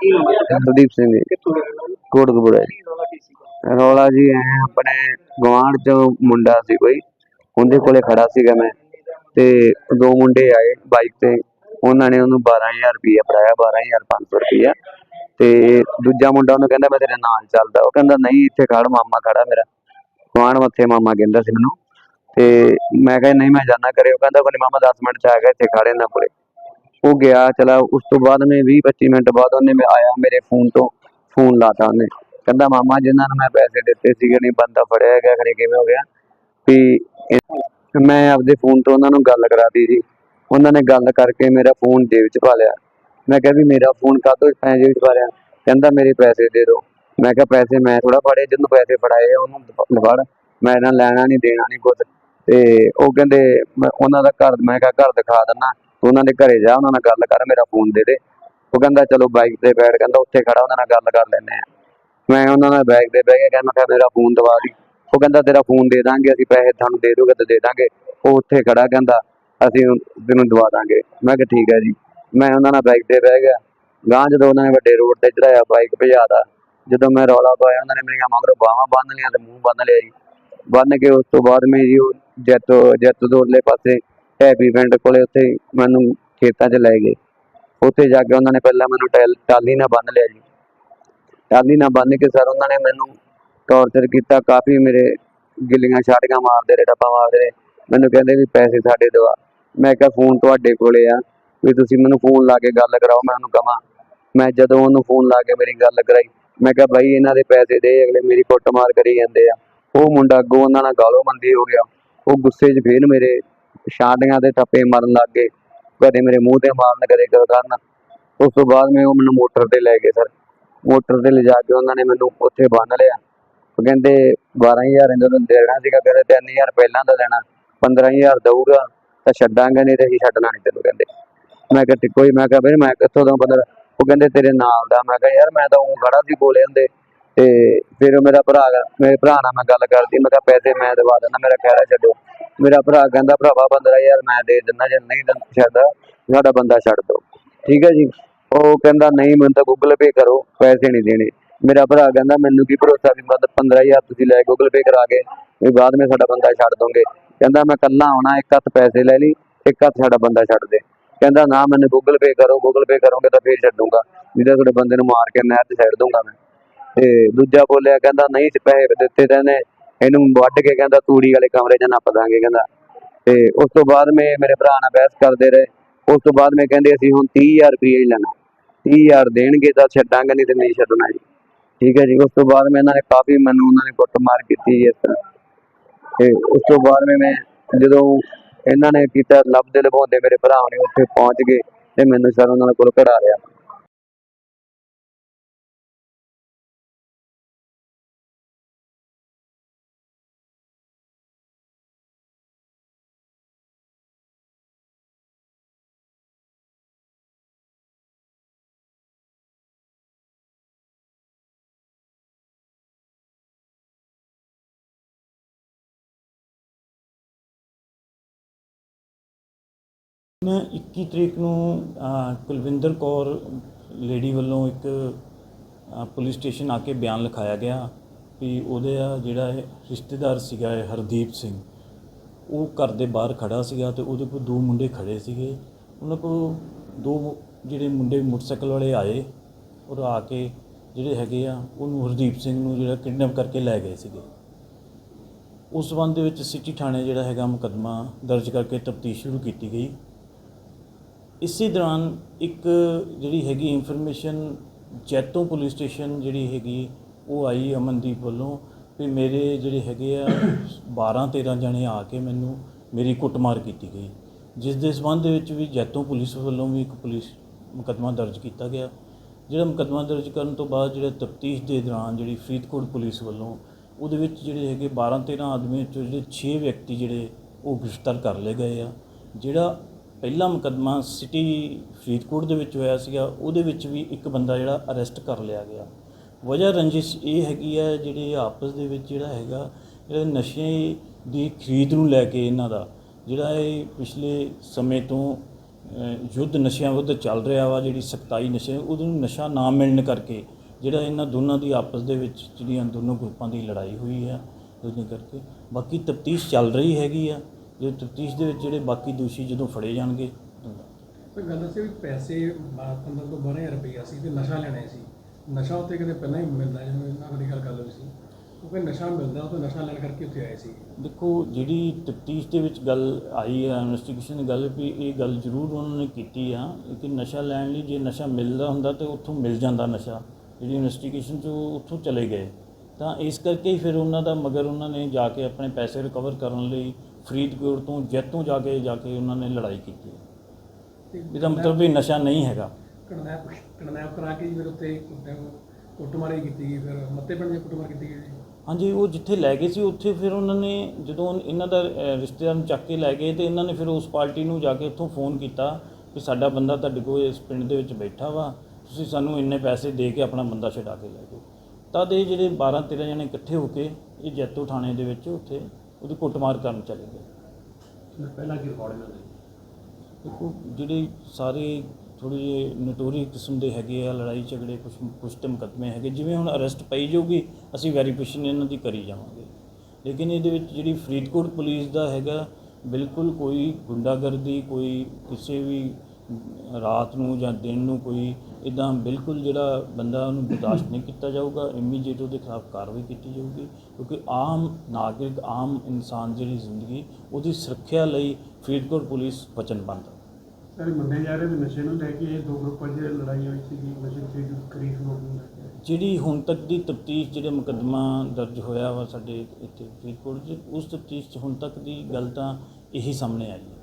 ਕੀ ਨਾਮ ਹੈ ਦਲਦੀਪ ਸਿੰਘ ਜੀ। ਕਿੱਥੋਂ ਦੇ ਰਹਿਣ ਵਾਲੇ ਕੋਟਕਪੂਰਾ। ਜੀ ਕੀ ਰੌਲਾ ਕੀ ਸੀ ਰੌਲਾ ਜੀ ਐ ਆਪਣੇ ਗਵਾਂਢ ਚ ਮੁੰਡਾ ਸੀ ਕੋਈ, ਉਹਦੇ ਕੋਲੇ ਖੜਾ ਸੀਗਾ ਮੈਂ ਤੇ ਦੋ ਮੁੰਡੇ ਆਏ ਬਾਈਕ ਤੇ, ਉਹਨਾਂ ਨੇ ਉਹਨੂੰ 12000 ਰੁਪਇਆ ਫੜਾਇਆ 12500 ਰੁਪਇਆ ਤੇ ਦੂਜਾ ਮੁੰਡਾ ਉਹਨੂੰ ਕਹਿੰਦਾ, ਮੈਂ ਤੇਰੇ ਨਾਲ ਚੱਲਦਾ। ਉਹ ਕਹਿੰਦਾ, ਨਹੀਂ, ਇੱਥੇ ਖੜ, ਮਾਮਾ ਖੜਾ ਮੇਰਾ। ਗਵਾਂਢ ਮੱਥੇ ਮਾਮਾ ਕਹਿੰਦਾ ਸੀ ਮੈਨੂੰ ਤੇ ਮੈਂ ਕਿਹਾ, ਨਹੀਂ, ਮੈਂ ਜਾਣਾ ਕਰੇ ਉਹ ਕਹਿੰਦਾ ਕੋਈ ਨੀ ਮਾਮਾ 10 ਮਿੰਟ ਚ ਆ ਗਿਆ, ਇੱਥੇ ਖੜੇ ਨਾ ਕੋਲੇ। ਉਹ ਗਿਆ, ਚਲਾ, ਉਸ ਤੋਂ ਬਾਅਦ ਮੈਂ 20 25 ਮਿੰਟ ਬਾਅਦ ਉਹਨੇ ਮੈਂ ਆਇਆ, ਮੇਰੇ ਫੋਨ ਤੋਂ ਫੋਨ ਲਾਤਾ ਉਹਨੇ। ਕਹਿੰਦਾ, ਮਾਮਾ ਜਿਨ੍ਹਾਂ ਨੂੰ ਮੈਂ ਪੈਸੇ ਦਿੱਤੇ ਸੀਗੇ, ਨਹੀਂ, ਬੰਦਾ ਫੜਿਆ ਗਿਆ, ਖਰੇ ਕਿਵੇਂ ਹੋ ਗਿਆ? ਵੀ ਮੈਂ ਆਪਦੇ ਫੋਨ ਤੋਂ ਉਹਨਾਂ ਨੂੰ ਗੱਲ ਕਰਾਤੀ ਜੀ। ਉਹਨਾਂ ਨੇ ਗੱਲ ਕਰਕੇ ਮੇਰਾ ਫੋਨ ਜੇਬ 'ਚ ਪਾ ਲਿਆ। ਮੈਂ ਕਿਹਾ ਵੀ, ਮੇਰਾ ਫੋਨ ਕਾਹਤੋਂ ਐ ਜੇਬ 'ਚ ਪਾ ਲਿਆ? ਕਹਿੰਦਾ, ਮੇਰੇ ਪੈਸੇ ਦੇ ਦਿਓ। ਮੈਂ ਕਿਹਾ, ਪੈਸੇ ਮੈਂ ਥੋੜਾ ਫੜੇ ਜਿਹਨੂੰ ਪੈਸੇ ਫੜਾਏ ਉਹਨੂੰ ਫੜ ਮੈਂ ਇਹਨਾਂ ਲੈਣਾ ਨਹੀਂ, ਦੇਣਾ ਨਹੀਂ ਕੁਝ ਤੇ ਉਹ ਕਹਿੰਦੇ, ਮੈਂ, ਉਹਨਾਂ ਦਾ ਘਰ, ਮੈਂ ਕਿਹਾ, ਘਰ ਦਿਖਾ ਦਿੰਦਾ। ਉਹਨਾਂ ਦੇ ਘਰੇ ਜਾ, ਉਹਨਾਂ ਨਾਲ ਗੱਲ ਕਰ, ਮੇਰਾ ਫੋਨ ਦੇ ਦੇ। ਉਹ ਕਹਿੰਦਾ, ਚਲੋ ਬਾਈਕ ਤੇ ਬੈਠ, ਕਹਿੰਦਾ, ਉੱਥੇ ਖੜਾ, ਉਹਨਾਂ ਨਾਲ ਗੱਲ ਕਰ ਲੈਂਦੇ ਆ ਮੈਂ ਉਹਨਾਂ ਨਾਲ ਬਾਈਕ ਤੇ ਬਹਿ ਕੇ ਕਹਿੰਦਾ ਕਿਹਾ ਮੇਰਾ ਫੋਨ ਦਵਾ ਦੀ। ਉਹ ਕਹਿੰਦਾ, ਤੇਰਾ ਫੋਨ ਦੇ ਦਾਂਗੇ, ਅਸੀਂ ਪੈਸੇ ਤੁਹਾਨੂੰ ਦੇ ਦੋਗੇ ਤੇ ਦੇ ਦਾਂਗੇ। ਉਹ ਉੱਥੇ ਖੜਾ, ਕਹਿੰਦਾ, ਅਸੀਂ ਤੈਨੂੰ ਦਵਾ ਦਾਂਗੇ। ਮੈਂ ਕਿਹਾ, ਠੀਕ ਹੈ ਜੀ। ਮੈਂ ਉਹਨਾਂ ਨਾਲ ਬਾਈਕ ਤੇ ਬਹਿ ਗਿਆ। ਗਾਂ ਜਦੋਂ ਉਹਨਾਂ ਨੇ ਵੱਡੇ ਰੋਡ ਤੇ ਚੜਾਇਆ ਬਾਈਕ ਭਜਾਦਾ ਜਦੋਂ ਮੈਂ ਰੌਲਾ ਪਾਇਆ, ਉਹਨਾਂ ਨੇ ਮੇਰੀਆਂ ਮਗਰੋਂ ਬਾਹਾਂ ਬੰਨ ਲਈਆਂ ਤੇ ਮੂੰਹ ਬੰਨ ਲਿਆ ਜੀ। ਬੰਨ ਕੇ ਉਸ ਤੋਂ ਬਾਅਦ ਮੈਂ ਜੀ ਉਹ ਜੈਤੋ ਜੈਤੋ ਤੋਂ ਉਰਲੇ ਪਾਸੇ ਹੈਪੀ ਪਿੰਡ ਕੋਲੇ ਉੱਥੇ ਮੈਨੂੰ ਖੇਤਾਂ 'ਚ ਲੈ ਗਏ। ਉੱਥੇ ਜਾ ਕੇ ਉਹਨਾਂ ਨੇ ਪਹਿਲਾਂ ਮੈਨੂੰ ਟੈਲ ਟਾਲੀ ਨਾਲ ਬੰਨ ਲਿਆ ਜੀ। ਟਾਲੀ ਨਾਲ ਬੰਨ ਕੇ ਸਰ ਉਹਨਾਂ ਨੇ ਮੈਨੂੰ ਟੌਰਚਰ ਕੀਤਾ, ਕਾਫੀ ਮੇਰੇ ਗਿੱਲੀਆਂ ਛਾਟੀਆਂ ਮਾਰਦੇ ਰਹੇ, ਟੱਪਾ ਮਾਰਦੇ ਰਹੇ। ਮੈਨੂੰ ਕਹਿੰਦੇ ਵੀ ਪੈਸੇ ਸਾਡੇ ਦਵਾ ਮੈਂ ਕਿਹਾ, ਫੋਨ ਤੁਹਾਡੇ ਕੋਲੇ ਆ। ਵੀ ਤੁਸੀਂ ਮੈਨੂੰ ਫੋਨ ਲਾ ਕੇ ਗੱਲ ਕਰਾਓ, ਮੈਂ ਉਹਨੂੰ ਕਹਾਂ। ਮੈਂ ਜਦੋਂ ਉਹਨੂੰ ਫੋਨ ਲਾ ਕੇ ਮੇਰੀ ਗੱਲ ਕਰਾਈ, ਮੈਂ ਕਿਹਾ, ਬਾਈ, ਇਹਨਾਂ ਦੇ ਪੈਸੇ ਦੇ, ਅਗਲੇ ਮੇਰੀ ਕੁੱਟਮਾਰ ਕਰੀ ਜਾਂਦੇ ਆ। ਉਹ ਮੁੰਡਾ ਅੱਗੋਂ ਉਹਨਾਂ ਨਾਲ ਗਾਲੋ ਮੰਦੀ ਹੋ ਗਿਆ। ਉਹ ਗੁੱਸੇ 'ਚ ਫੇਰ ਮੇਰੇ ਛਾਟੀਆਂ ਦੇ ਟੱਪੇ ਮਾਰਨ ਲੱਗ ਗਏ। ਕਦੇ ਮੇਰੇ ਮੂੰਹ ਤੇ ਮਾਰਨ ਕਦੇ ਕਰ ਕਰਨ? ਉਸ ਤੋਂ ਬਾਅਦ ਮੈਂ ਉਹ ਮੈਨੂੰ ਮੋਟਰ ਤੇ ਲੈ ਗਏ ਸਰ। ਮੋਟਰ ਤੇ ਲਿਜਾ ਕੇ ਉਹਨਾਂ ਨੇ ਮੈਨੂੰ ਉੱਥੇ ਬੰਨ ਲਿਆ। ਉਹ ਕਹਿੰਦੇ 12000 ਇਹਨਾਂ ਨੂੰ ਦੇਣਾ ਸੀਗਾ। ਕਹਿੰਦੇ 3000 ਪਹਿਲਾਂ ਦਾ ਦੇਣਾ। 15000 ਦਊਗਾ। ਤਾਂ ਛੱਡਾਂਗੇ, ਨਹੀਂ ਤੇ ਅਸੀਂ ਛੱਡਣਾ ਨਹੀਂ ਤੈਨੂੰ ਕਹਿੰਦੇ। ਮੈਂ ਕਿਹਾ ਟਿੱਕੋ ਹੀ ਮੈਂ ਕਿਹਾ ਵੀਰ ਮੈਂ ਕਿੱਥੋਂ ਦਾ ਬੰਦਾ ਉਹ ਕਹਿੰਦੇ, ਤੇਰੇ ਨਾਲ ਦਾ। ਮੈਂ ਕਿਹਾ, ਯਾਰ, ਮੈਂ ਤਾਂ ਉਹ ਖੜਾ ਸੀ ਕੋਲੇ ਹੁੰਦੇ। ਤੇ ਫਿਰ ਮੇਰਾ ਭਰਾ ਮੇਰੇ ਭਰਾ ਨਾਲ ਮੈਂ ਗੱਲ ਕਰਦੀ, ਮੈਂ ਕਿਹਾ ਪੈਸੇ ਮੈਂ ਦਵਾ ਦਿੰਦਾ, ਮੇਰਾ ਖੈਰਾ ਛੱਡੋ। ਮੇਰਾ ਭਰਾ ਕਹਿੰਦਾ, ਭਰਾਵਾ 15000 ਮੈਂ ਦੇ ਦਿੰਦਾ, ਜੇ ਨਹੀਂ ਦਿੰਦਾ ਛੱਡਦਾ, ਸਾਡਾ ਬੰਦਾ ਛੱਡ ਦੋ। ਠੀਕ ਹੈ ਜੀ? ਉਹ ਕਹਿੰਦਾ, ਨਹੀਂ, ਮੈਨੂੰ ਤਾਂ ਗੂਗਲ ਪੇ ਕਰੋ, ਪੈਸੇ ਨਹੀਂ ਦੇਣੇ। ਮੇਰਾ ਭਰਾ ਕਹਿੰਦਾ, ਮੈਨੂੰ ਕੀ ਭਰੋਸਾ ਵੀ ਮਤਲਬ 15000 ਤੁਸੀਂ ਲੈ ਗੂਗਲ ਪੇ ਕਰਾ ਕੇ, ਵੀ ਬਾਅਦ ਵਿੱਚ ਸਾਡਾ ਬੰਦਾ ਛੱਡ ਦੋਗੇ। ਕਹਿੰਦਾ, ਮੈਂ ਕੱਲਾ ਆਉਣਾ, ਇੱਕ ਹੱਥ ਪੈਸੇ ਲੈ ਲਈ, ਇੱਕ ਹੱਥ ਸਾਡਾ ਬੰਦਾ ਛੱਡ ਦੇ। ਕਹਿੰਦਾ, ਨਾ, ਮੈਨੂੰ ਗੂਗਲ ਪੇ ਕਰੋ ਗੂਗਲ ਪੇ ਕਰੋਗੇ ਤਾਂ ਫੇਰ ਛੱਡੂਗਾ। ਨਹੀਂ ਤਾਂ ਤੁਹਾਡੇ ਬੰਦੇ ਨੂੰ ਮਾਰ ਕੇ ਨਹਿਰ 'ਚ ਛੱਡ ਦੂੰਗਾ ਮੈਂ। ਤੇ ਦੂਜਾ ਬੋਲਿਆ ਕਹਿੰਦਾ, ਨਹੀਂ ਪੈਸੇ ਦਿੱਤੇ ਤਾਂ ਇਹਨੇ ਇਹਨੂੰ ਵੱਢ ਕੇ ਕਹਿੰਦਾ, ਤੂੜੀ ਵਾਲੇ ਕਮਰੇ 'ਚ ਨੱਪ ਦਾਂਗੇ, ਕਹਿੰਦਾ। ਤੇ ਉਸ ਤੋਂ ਬਾਅਦ ਮੈਂ, ਮੇਰੇ ਭਰਾ ਨਾਲ ਬਹਿਸ ਕਰਦੇ ਰਹੇ। ਉਸ ਤੋਂ ਬਾਅਦ ਮੈਂ ਕਹਿੰਦੇ, ਅਸੀਂ ਹੁਣ 30000 ਰੁਪਏ ਹੀ ਲੈਣਾ। 30000 ਦੇਣਗੇ ਤਾਂ ਛੱਡਾਂਗੇ, ਨਹੀਂ ਤੇ ਨਹੀਂ ਛੱਡਣਾ ਜੀ। ਠੀਕ ਹੈ ਜੀ, ਉਸ ਤੋਂ ਬਾਅਦ ਮੈਂ ਇਹਨਾਂ ਨੇ ਕਾਫੀ ਮੈਨੂੰ ਉਹਨਾਂ ਨੇ ਕੁੱਟਮਾਰ ਕੀਤੀ ਜੀ ਇਸ ਤਰ੍ਹਾਂ। ਤੇ ਉਸ ਤੋਂ ਬਾਅਦ ਮੈਂ ਮੈਂ ਜਦੋਂ ਇਹਨਾਂ ਨੇ ਕੀਤਾ ਲੱਭਦੇ ਲਭਾਉਂਦੇ ਮੇਰੇ ਭਰਾ ਨੇ ਉੱਥੇ ਪਹੁੰਚ ਗਏ ਤੇ ਮੈਨੂੰ ਸਰ ਉਹਨਾਂ ਕੋਲ ਕਢਾ ਲਿਆ ਮੈਂ 21 ਤਰੀਕ ਨੂੰ ਕੁਲਵਿੰਦਰ ਕੌਰ ਲੇਡੀ ਵੱਲੋਂ ਇੱਕ ਪੁਲਿਸ ਸਟੇਸ਼ਨ ਆ ਕੇ ਬਿਆਨ ਲਿਖਾਇਆ ਗਿਆ ਵੀ ਉਹਦੇ ਆ ਜਿਹੜਾ ਰਿਸ਼ਤੇਦਾਰ ਸੀਗਾ ਹਰਦੀਪ ਸਿੰਘ, ਉਹ ਘਰ ਦੇ ਬਾਹਰ ਖੜਾ ਸੀਗਾ ਤੇ ਉਹਦੇ ਕੋਲ ਦੋ ਮੁੰਡੇ ਖੜੇ ਸੀਗੇ। ਉਹਨਾਂ ਕੋਲ ਦੋ ਜਿਹੜੇ ਮੁੰਡੇ ਮੋਟਰਸਾਈਕਲ ਵਾਲੇ ਆਏ ਔਰ ਆ ਕੇ ਜਿਹੜੇ ਹੈਗੇ ਆ, ਉਹਨੂੰ ਹਰਦੀਪ ਸਿੰਘ ਨੂੰ ਜਿਹੜਾ ਕਿਡਨੈਪ ਕਰਕੇ ਲੈ ਗਏ ਸੀਗੇ। ਉਸ ਸੰਬੰਧ ਦੇ ਵਿੱਚ ਸਿਟੀ ਥਾਣੇ ਜਿਹੜਾ ਹੈਗਾ ਮੁਕੱਦਮਾ ਦਰਜ ਕਰਕੇ ਤਫਤੀਸ਼ ਸ਼ੁਰੂ ਕੀਤੀ ਗਈ। ਇਸੇ ਦੌਰਾਨ ਇੱਕ ਜਿਹੜੀ ਹੈਗੀ ਇਨਫੋਰਮੇਸ਼ਨ ਜੈਤੋਂ ਪੁਲਿਸ ਸਟੇਸ਼ਨ ਜਿਹੜੀ ਹੈਗੀ, ਉਹ ਆਈ ਅਮਨਦੀਪ ਵੱਲੋਂ ਵੀ ਮੇਰੇ ਜਿਹੜੇ ਹੈਗੇ ਆ 12 13 ਜਣੇ ਆ ਕੇ ਮੈਨੂੰ ਮੇਰੀ ਕੁੱਟਮਾਰ ਕੀਤੀ ਗਈ। ਜਿਸ ਦੇ ਸਬੰਧ ਦੇ ਵਿੱਚ ਵੀ ਜੈਤੋਂ ਪੁਲਿਸ ਵੱਲੋਂ ਵੀ ਇੱਕ ਪੁਲਿਸ ਮੁਕੱਦਮਾ ਦਰਜ ਕੀਤਾ ਗਿਆ। ਜਿਹੜਾ ਮੁਕੱਦਮਾ ਦਰਜ ਕਰਨ ਤੋਂ ਬਾਅਦ ਜਿਹੜਾ ਤਫਤੀਸ਼ ਦੇ ਦੌਰਾਨ ਜਿਹੜੀ ਫਰੀਦਕੋਟ ਪੁਲਿਸ ਵੱਲੋਂ ਉਹਦੇ ਵਿੱਚ ਜਿਹੜੇ ਹੈਗੇ 12 13 ਆਦਮੀਆਂ ਚੋਂ ਜਿਹੜੇ 6 ਵਿਅਕਤੀ ਜਿਹੜੇ ਉਹ ਗ੍ਰਿਫਤਾਰ ਕਰ ਲਏ ਗਏ ਆ। ਜਿਹੜਾ ਪਹਿਲਾ ਮੁਕੱਦਮਾ ਸਿਟੀ ਫਰੀਦਕੋਟ ਦੇ ਵਿੱਚ ਹੋਇਆ ਸੀਗਾ, ਉਹਦੇ ਵਿੱਚ ਵੀ ਇੱਕ ਬੰਦਾ ਜਿਹੜਾ ਅਰੈਸਟ ਕਰ ਲਿਆ ਗਿਆ। ਵਜ੍ਹਾ ਰੰਜਿਸ਼ ਇਹ ਹੈਗੀ ਹੈ, ਜਿਹੜੇ ਆਪਸ ਦੇ ਵਿੱਚ ਜਿਹੜਾ ਹੈਗਾ, ਜਿਹੜਾ ਨਸ਼ੇ ਦੀ ਖਰੀਦ ਨੂੰ ਲੈ ਕੇ ਇਹਨਾਂ ਦਾ, ਜਿਹੜਾ ਇਹ ਪਿਛਲੇ ਸਮੇਂ ਤੋਂ ਯੁੱਧ ਨਸ਼ਿਆਂ ਵਿਰੁੱਧ ਚੱਲ ਰਿਹਾ ਵਾ, ਜਿਹੜੀ ਸਖਤਾਈ ਨਸ਼ੇ ਉਹਨੂੰ ਨਸ਼ਾ ਨਾ ਮਿਲਣ ਕਰਕੇ ਜਿਹੜਾ ਇਹਨਾਂ ਦੋਨਾਂ ਦੀ ਆਪਸ ਦੇ ਵਿੱਚ, ਜਿਹੜੀਆਂ ਦੋਨੋਂ ਗਰੁੱਪਾਂ ਦੀ ਲੜਾਈ ਹੋਈ ਆ, ਉਹਦੇ ਕਰਕੇ। ਬਾਕੀ ਤਫਤੀਸ਼ ਚੱਲ ਰਹੀ ਹੈਗੀ ਆ। ਜੇ ਤਫਤੀਸ਼ ਦੇ ਵਿੱਚ ਜਿਹੜੇ ਬਾਕੀ ਦੋਸ਼ੀ ਜਦੋਂ ਫੜੇ ਜਾਣਗੇ ਕੋਈ ਗੱਲ ਦੱਸੇ ਵੀ ਪੈਸੇ 15 ਤੋਂ 12000 ਰੁਪਈਆ ਸੀ ਤੇ ਨਸ਼ਾ ਲੈਣਾ ਸੀ। ਨਸ਼ਾ ਉੱਤੇ ਕਿਤੇ ਪਹਿਲਾਂ ਹੀ ਮਿਲਦਾ ਜਿਵੇਂ ਇਹਨਾਂ ਦੀ ਗੱਲ ਗੱਲ ਹੋਈ ਸੀ ਉਹ ਕੋਈ ਨਸ਼ਾ ਮਿਲਦਾ ਉਹ ਤੋਂ ਨਸ਼ਾ ਲੈਣ ਕਰਕੇ ਉੱਥੇ ਆਏ ਸੀ। ਦੇਖੋ ਜਿਹੜੀ ਤਫਤੀਸ਼ ਦੇ ਵਿੱਚ ਗੱਲ ਆਈ ਹੈ ਇਨਵੈਸਟੀਗੇਸ਼ਨ ਦੀ ਗੱਲ ਵੀ ਇਹ ਗੱਲ ਜ਼ਰੂਰ ਉਹਨਾਂ ਨੇ ਕੀਤੀ ਆ ਕਿ ਨਸ਼ਾ ਲੈਣ ਲਈ ਜੇ ਨਸ਼ਾ ਮਿਲਦਾ ਹੁੰਦਾ ਤੇ ਉੱਥੋਂ ਮਿਲ ਜਾਂਦਾ ਨਸ਼ਾ। ਜਿਹੜੀ ਇਨਵੈਸਟੀਗੇਸ਼ਨ 'ਚ ਉੱਥੋਂ ਚਲੇ ਗਏ। ਤਾਂ ਇਸ ਕਰਕੇ ਹੀ ਫਿਰ ਉਹਨਾਂ ਦਾ ਮਗਰ ਉਹਨਾਂ ਨੇ ਜਾ ਕੇ ਆਪਣੇ ਪੈਸੇ ਰਿਕਵਰ ਕਰਨ ਲਈ ਫਰੀਦਕੋਟ ਤੋਂ ਜੈਤੋਂ ਜਾ ਕੇ ਜਾ ਕੇ ਉਹਨਾਂ ਨੇ ਲੜਾਈ ਕੀਤੀ ਇਹਦਾ ਮਤਲਬ ਵੀ ਨਸ਼ਾ ਨਹੀਂ ਹੈਗਾ। ਕਡਨੈਪ ਕਡਨੈਪ ਕਰਾ ਕੇ ਜੀ ਫਿਰ ਉੱਤੇ ਕੁੱਟਮਾਰੀ ਕੀਤੀ ਗਈ ਫਿਰ ਮੱਤੇ ਪਿੰਡ ਦੀ ਕੁੱਟਮਾਰ ਕੀਤੀ ਗਈ ਜੀ। ਹਾਂਜੀ ਉਹ ਜਿੱਥੇ ਲੈ ਗਏ ਸੀ ਉੱਥੇ ਫਿਰ ਉਹਨਾਂ ਨੇ ਜਦੋਂ ਇਹਨਾਂ ਦਾ ਰਿਸ਼ਤੇਦਾਰ ਨੂੰ ਚੱਕ ਕੇ ਲੈ ਗਏ ਤੇ ਇਹਨਾਂ ਨੇ ਫਿਰ ਉਸ ਪਾਰਟੀ ਨੂੰ ਜਾ ਕੇ ਉੱਥੋਂ ਫੋਨ ਕੀਤਾ ਕਿ ਸਾਡਾ ਬੰਦਾ ਤੁਹਾਡੇ ਕੋਲ ਇਸ ਪਿੰਡ ਦੇ ਵਿੱਚ ਬੈਠਾ ਵਾ ਤੁਸੀਂ ਸਾਨੂੰ ਇੰਨੇ ਪੈਸੇ ਦੇ ਕੇ ਆਪਣਾ ਬੰਦਾ ਛਡਾ ਕੇ ਲੈ ਜਾਓ। ਤਦ ਇਹ ਜਿਹੜੇ 12 13 ਜਣੇ ਇਕੱਠੇ ਹੋ ਕੇ ਇਹ ਜੈਤੋ ਥਾਣੇ ਦੇ ਵਿੱਚ ਉੱਥੇ ਉਹਦੀ ਕੁੱਟਮਾਰ ਕਰਨ ਚਲੇ ਗਏ। ਪਹਿਲਾਂ ਕੀ ਰਿਕਾਰਡ ਇਹਨਾਂ ਦੇ? ਦੇਖੋ ਜਿਹੜੇ ਸਾਰੇ ਥੋੜ੍ਹੇ ਜਿਹੇ ਨਟੋਰੀ ਕਿਸਮ ਦੇ ਹੈਗੇ ਆ ਲੜਾਈ ਝਗੜੇ ਕੁਛ ਕੁਛ ਤੇ ਮੁਕੱਦਮੇ ਹੈਗੇ ਜਿਵੇਂ ਹੁਣ ਅਰੈਸਟ ਪਈ ਜਾਊਗੀ ਅਸੀਂ ਵੈਰੀਫਿਕੇਸ਼ਨ ਇਹਨਾਂ ਦੀ ਕਰੀ ਜਾਵਾਂਗੇ। ਲੇਕਿਨ ਇਹਦੇ ਵਿੱਚ ਜਿਹੜੀ ਫਰੀਦਕੋਟ ਪੁਲਿਸ ਦਾ ਹੈਗਾ ਬਿਲਕੁਲ ਕੋਈ ਗੁੰਡਾਗਰਦੀ ਕੋਈ ਕਿਸੇ ਵੀ ਰਾਤ ਨੂੰ ਜਾਂ ਦਿਨ ਨੂੰ ਕੋਈ ਇਦਾਂ ਬਿਲਕੁਲ ਜਿਹੜਾ ਬੰਦਾ ਉਹਨੂੰ ਬਰਦਾਸ਼ਤ ਨਹੀਂ ਕੀਤਾ ਜਾਊਗਾ ਇਮੀਡੀਏਟ ਉਹਦੇ ਖਿਲਾਫ ਕਾਰਵਾਈ ਕੀਤੀ ਜਾਊਗੀ ਕਿਉਂਕਿ ਆਮ ਨਾਗਰਿਕ ਆਮ ਇਨਸਾਨ ਜਿਹੜੀ ਜ਼ਿੰਦਗੀ ਉਹਦੀ ਸੁਰੱਖਿਆ ਲਈ ਫਰੀਦਕੋਟ ਪੁਲਿਸ ਵਚਨਬੱਧ ਹੈ ਸਾਰੇ ਮੰਨੇ ਜਾ ਰਹੇ ਵੀ ਨਸ਼ੇ ਨੂੰ ਲੈ ਕੇ ਇਹ ਦੋ ਗਰੁੱਪਾਂ 'ਚ ਲੜਾਈ ਹੋਈ ਸੀਗੀ ਨਸ਼ੇ ਤੇ ਖਰੀਦ ਨੂੰ ਜਿਹੜੀ ਹੁਣ ਤੱਕ ਦੀ ਤਫਤੀਸ਼ ਜਿਹੜੇ ਮੁਕੱਦਮਾ ਦਰਜ ਹੋਇਆ ਵਾ ਸਾਡੇ ਇੱਥੇ ਫਰੀਦਕੋਟ 'ਚ ਉਸ ਤਫਤੀਸ਼ 'ਚ ਹੁਣ ਤੱਕ ਦੀ ਗੱਲ ਤਾਂ ਇਹੀ ਸਾਹਮਣੇ ਆਈ ਹੈ।